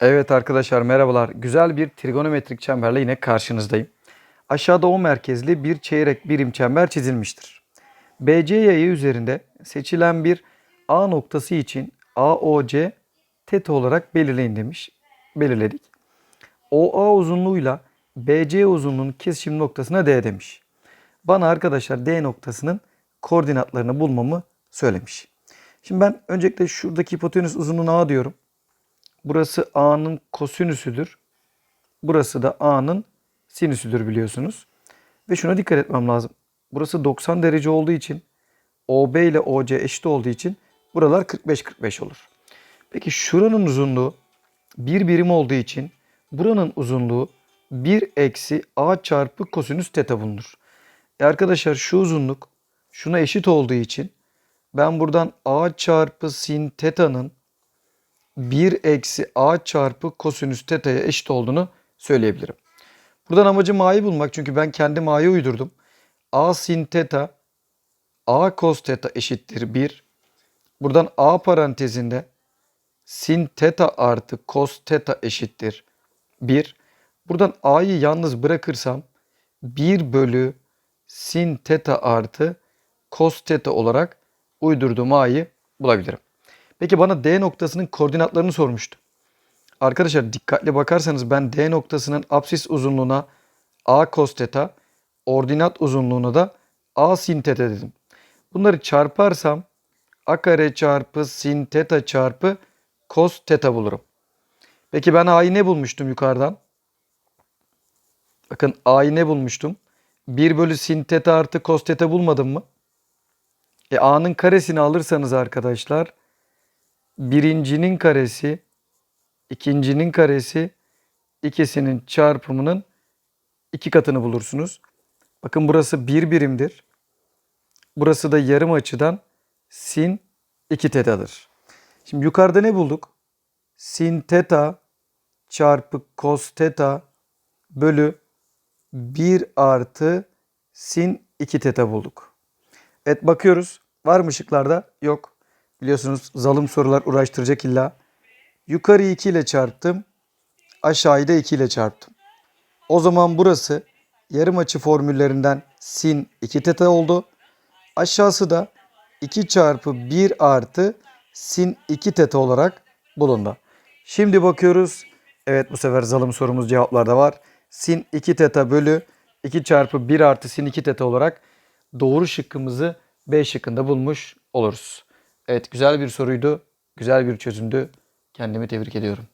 Evet arkadaşlar merhabalar. Güzel bir trigonometrik çemberle yine karşınızdayım. Aşağıda O merkezli bir çeyrek birim çember çizilmiştir. BC yayı üzerinde seçilen bir A noktası için AOC teta olarak belirleyin demiş. Belirledik. OA uzunluğuyla BC uzunluğunun kesişim noktasına D demiş. Bana arkadaşlar D noktasının koordinatlarını bulmamı söylemiş. Şimdi ben öncelikle şuradaki hipotenüs uzunluğuna A diyorum. Burası A'nın kosinüsüdür. Burası da A'nın sinüsüdür biliyorsunuz. Ve şuna dikkat etmem lazım. Burası 90 derece olduğu için OB ile OC eşit olduğu için buralar 45-45 olur. Peki şuranın uzunluğu bir birim olduğu için buranın uzunluğu 1 eksi A çarpı kosinüs teta bulunur. E arkadaşlar şu uzunluk şuna eşit olduğu için ben buradan A çarpı sin teta'nın 1 eksi a çarpı kosinüs teta'ya eşit olduğunu söyleyebilirim. Buradan amacım a'yı bulmak çünkü ben kendim a'yı uydurdum. a sin teta a cos teta eşittir 1. Buradan a parantezinde sin teta artı cos teta eşittir 1. Buradan a'yı yalnız bırakırsam 1 bölü sin teta artı cos teta olarak uydurduğum a'yı bulabilirim. Peki bana D noktasının koordinatlarını sormuştu. Arkadaşlar dikkatli bakarsanız ben D noktasının apsis uzunluğuna A cos theta, ordinat uzunluğuna da A sin theta dedim. Bunları çarparsam A kare çarpı sin theta çarpı cos theta bulurum. Peki ben A'yı ne bulmuştum yukarıdan? Bakın A'yı ne bulmuştum? 1 bölü sin theta artı cos theta bulmadım mı? E A'nın karesini alırsanız arkadaşlar birincinin karesi, ikincinin karesi, ikisinin çarpımının iki katını bulursunuz. Bakın burası bir birimdir. Burası da yarım açıdan sin 2 tetadır. Şimdi yukarıda ne bulduk? Sin teta çarpı cos teta bölü 1 artı sin 2 teta bulduk. Evet bakıyoruz. Var mı ışıklarda? Yok. Biliyorsunuz zalim sorular uğraştıracak illa. Yukarıyı 2 ile çarptım. Aşağıyı da 2 ile çarptım. O zaman burası yarım açı formüllerinden sin 2 teta oldu. Aşağısı da 2 çarpı 1 artı sin 2 teta olarak bulundu. Şimdi bakıyoruz. Evet bu sefer zalim sorumuz cevaplarda var. Sin 2 teta bölü 2 çarpı 1 artı sin 2 teta olarak doğru şıkkımızı B şıkkında bulmuş oluruz. Evet güzel bir soruydu. Güzel bir çözümdü. Kendimi tebrik ediyorum.